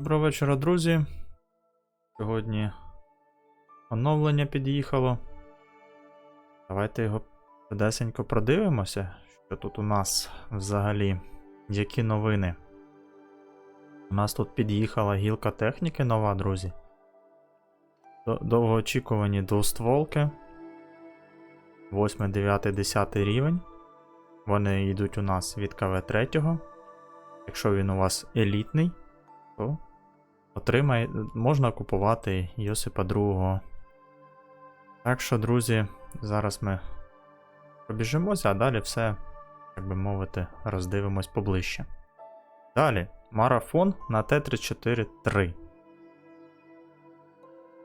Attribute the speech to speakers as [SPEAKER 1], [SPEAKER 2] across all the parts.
[SPEAKER 1] Доброго вечора, друзі. Сьогодні оновлення під'їхало. Давайте його швидесенько продивимося, що тут у нас взагалі. Які новини. У нас тут під'їхала гілка техніки нова, друзі. До- Довгоочікувані двостволки. 8, 9, 10 рівень. Вони йдуть у нас від КВ-3. Якщо він у вас елітний, то отримає, можна купувати Йосипа II. Так що, друзі, зараз ми пробіжимося, а далі все, як би мовити, роздивимось поближче. Далі, марафон на Т-34-3.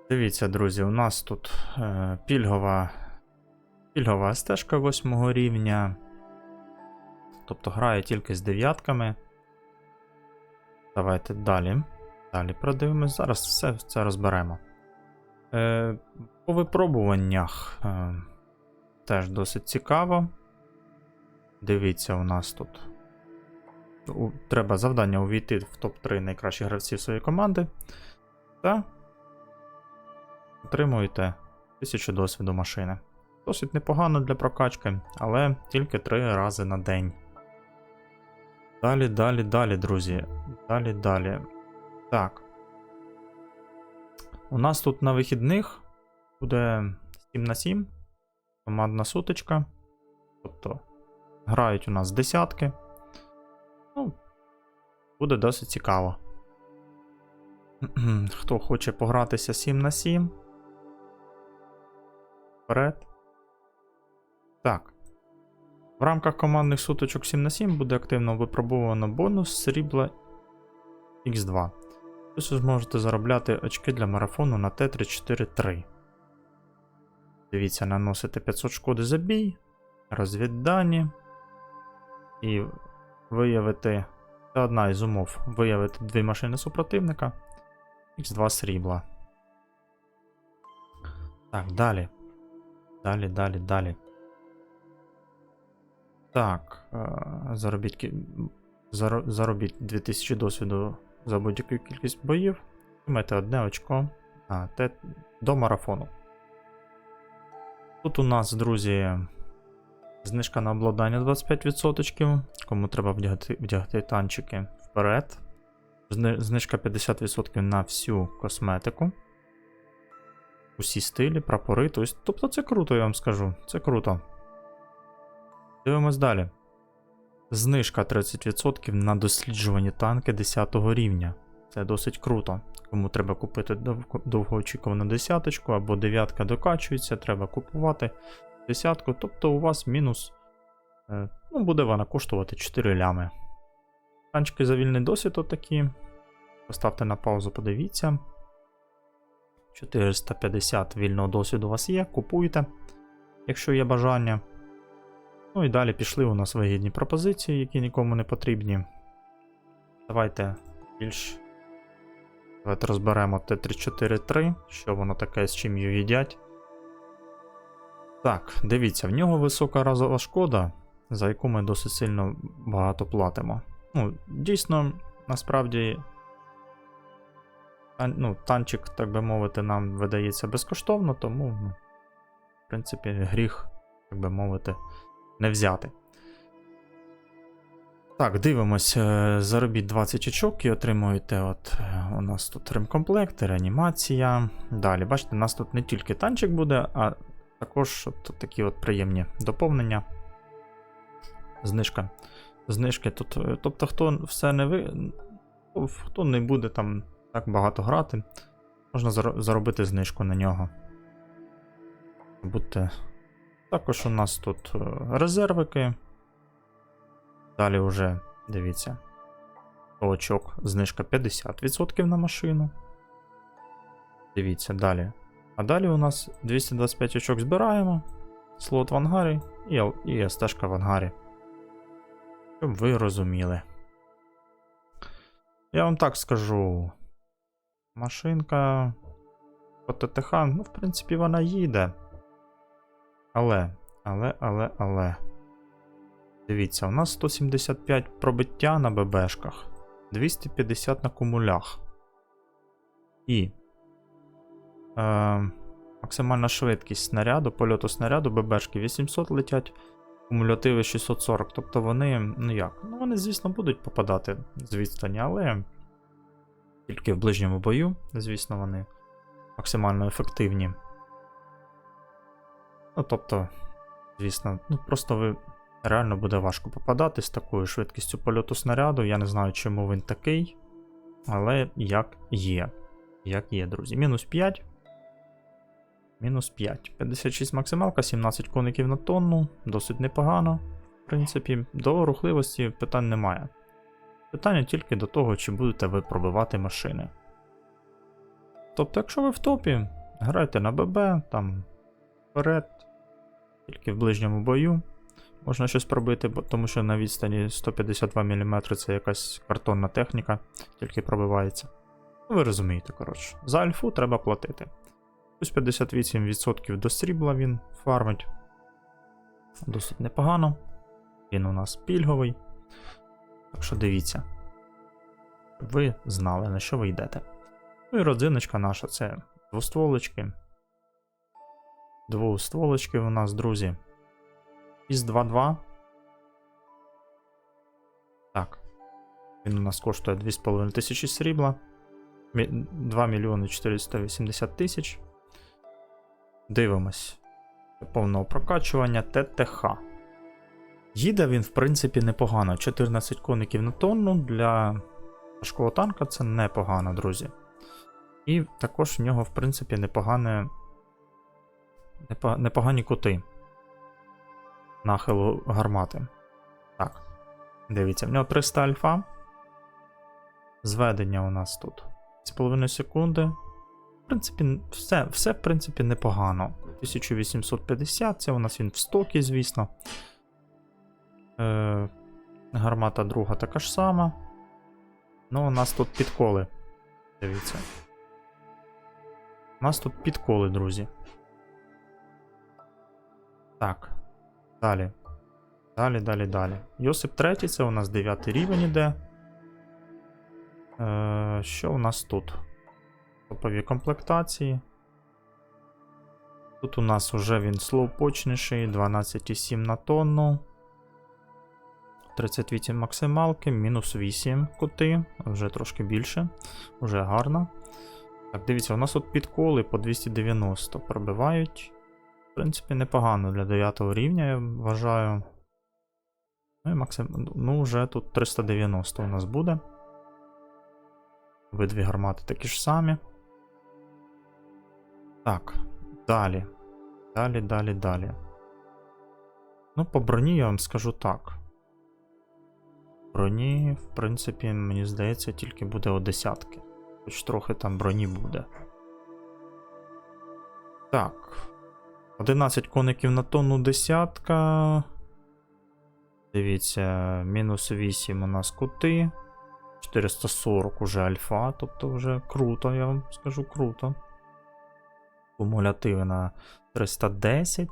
[SPEAKER 1] Дивіться, друзі, у нас тут е, пільгова, пільгова стежка 8 рівня. Тобто грає тільки з дев'ятками. Давайте далі. Далі продивимось. Зараз все це розберемо. Е, по випробуваннях е, теж досить цікаво. Дивіться, у нас тут. У, треба завдання увійти в топ-3 найкращих гравців своєї команди. Та отримуєте 1000 досвіду машини. Досить непогано для прокачки, але тільки 3 рази на день. Далі, далі, далі, друзі. Далі, далі. Так. У нас тут на вихідних буде 7 на 7. Командна сутичка. Тобто грають у нас десятки. Ну, буде досить цікаво. Хто хоче погратися 7 на 7. Вперед. Так. В рамках командних суточок 7 на 7 буде активно випробовано бонус срібла X2. Ви зможете заробляти очки для марафону на Т-34-3. Дивіться, наносите 500 шкоди за бій, розвіддані. І виявити. Це одна із умов. Виявити дві машини супротивника. Х2 срібла. Так, далі. Далі, далі, далі. Так, е, заробіть, заробіть 2000 досвіду за будь-яку кількість боїв. Маєте одне очко а, те, до марафону. Тут у нас, друзі, знижка на обладнання 25%. Кому треба вдягти, вдягти танчики вперед. Знижка 50% на всю косметику. Усі стилі, прапори. Тобто це круто, я вам скажу. Це круто. Дивимось далі. Знижка 30% на досліджувані танки 10 рівня. Це досить круто. Кому треба купити дов- довгоочікувану десяточку або дев'ятка докачується, треба купувати десятку. Тобто у вас мінус. е, Ну, буде вона коштувати 4 лями. Танчики за вільний досвід отакі. Поставте на паузу, подивіться. 450 вільного досвіду у вас є, купуйте, якщо є бажання. Ну і далі пішли у нас вигідні пропозиції, які нікому не потрібні. Давайте більш. Давайте розберемо Т-34-3, що воно таке, з чим її їдять. Так, дивіться, в нього висока разова шкода, за яку ми досить сильно багато платимо. Ну, дійсно, насправді. тан- Ну, танчик, так би мовити, нам видається безкоштовно, тому, ну, в принципі, гріх, так би мовити, не взяти. Так, дивимось. е, Заробіть 20 очок і отримуєте. От е, у нас тут ремкомплект, реанімація. Далі, бачите, у нас тут не тільки танчик буде, а також от такі от приємні доповнення. Знижка. Знижки тут. е, Тобто, хто все не ви. Хто не буде там так багато грати, можна заробити знижку на нього. Будьте. Також у нас тут е, резервики. Далі вже, дивіться, очок, знижка 50% на машину. Дивіться, далі. А далі у нас 225 очок збираємо, слот в ангарі і, і СТшка в ангарі. Щоб ви розуміли. Я вам так скажу. Машинка по ТТХ, ну, в принципі, вона їде. Але, але, але, але. Дивіться, у нас 175 пробиття на ББшках, 250 на кумулях. І е, максимальна швидкість снаряду, польоту снаряду, ББшки 800 летять, кумулятиви 640. Тобто вони, ну як? Ну вони, звісно, будуть попадати з відстані, але тільки в ближньому бою, звісно, вони максимально ефективні. Ну, тобто, звісно, ну просто ви реально буде важко попадати з такою швидкістю польоту снаряду. Я не знаю, чому він такий, але як є. Як є, друзі. Мінус 5. Мінус 5. 56 максималка, 17 коників на тонну. Досить непогано. В принципі, до рухливості питань немає. Питання тільки до того, чи будете ви пробивати машини. Тобто, якщо ви в топі, грайте на ББ, там вперед, тільки в ближньому бою. Можна щось пробити, тому що на відстані 152 мм це якась картонна техніка, тільки пробивається. Ну, ви розумієте, коротше. За альфу треба платити. Плюс 58% до срібла він фармить. Досить непогано. Він у нас пільговий. Так що дивіться. Ви знали, на що ви йдете. Ну і родзиночка наша це двостволочки. Двостволочки у нас, друзі. Із 2.2. Так. Він у нас коштує 2,5 тисячі срібла. 2 мільйони 480 тисяч. Дивимось. Повного прокачування ТТХ. Їде він, в принципі, непогано. 14 коників на тонну для важкого танка це непогано, друзі. І також в нього, в принципі, непогане, непо- непогані кути нахилу гармати. Так. Дивіться, в нього 300 альфа. Зведення у нас тут 2,5 секунди. В принципі, все, все в принципі, непогано. 1850, це у нас він в стокі, звісно. Е, гармата друга така ж сама. Ну, у нас тут підколи. Дивіться. У нас тут підколи, друзі. Так. Далі. Далі, далі, далі. Йосип третій, це у нас 9 рівень іде. Е, що у нас тут? Топові комплектації. Тут у нас уже він слоупочніший, 12,7 на тонну. 38 максималки, мінус 8 кути, вже трошки більше, вже гарно. Так, дивіться, у нас тут підколи по 290 пробивають. В принципі, непогано для 9 рівня, я вважаю. Ну і максим... Ну, вже тут 390 у нас буде. Обидві гармати такі ж самі. Так, далі. Далі, далі, далі. Ну, по броні я вам скажу так. Броні, в принципі, мені здається, тільки буде о десятки. Хоч трохи там броні буде. Так. 11 коників на тонну десятка. Дивіться, мінус 8 у нас кути. 440 уже альфа, тобто вже круто, я вам скажу круто. Кумулятиви на 310.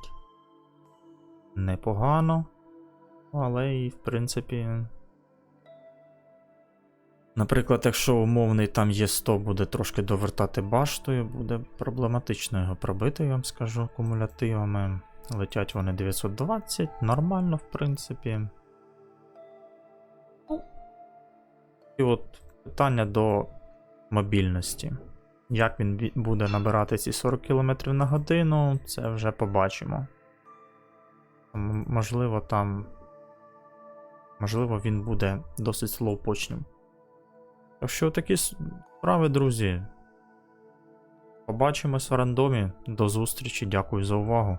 [SPEAKER 1] Непогано. Але і, в принципі. Наприклад, якщо умовний там є 100, буде трошки довертати баштою, буде проблематично його пробити, я вам скажу, кумулятивами. Летять вони 920, нормально, в принципі. Ну, І от питання до мобільності. Як він буде набирати ці 40 км на годину, це вже побачимо. Можливо, там. Можливо, він буде досить слоупочним. Так що такі справи, друзі. Побачимось в рандомі. До зустрічі, дякую за увагу.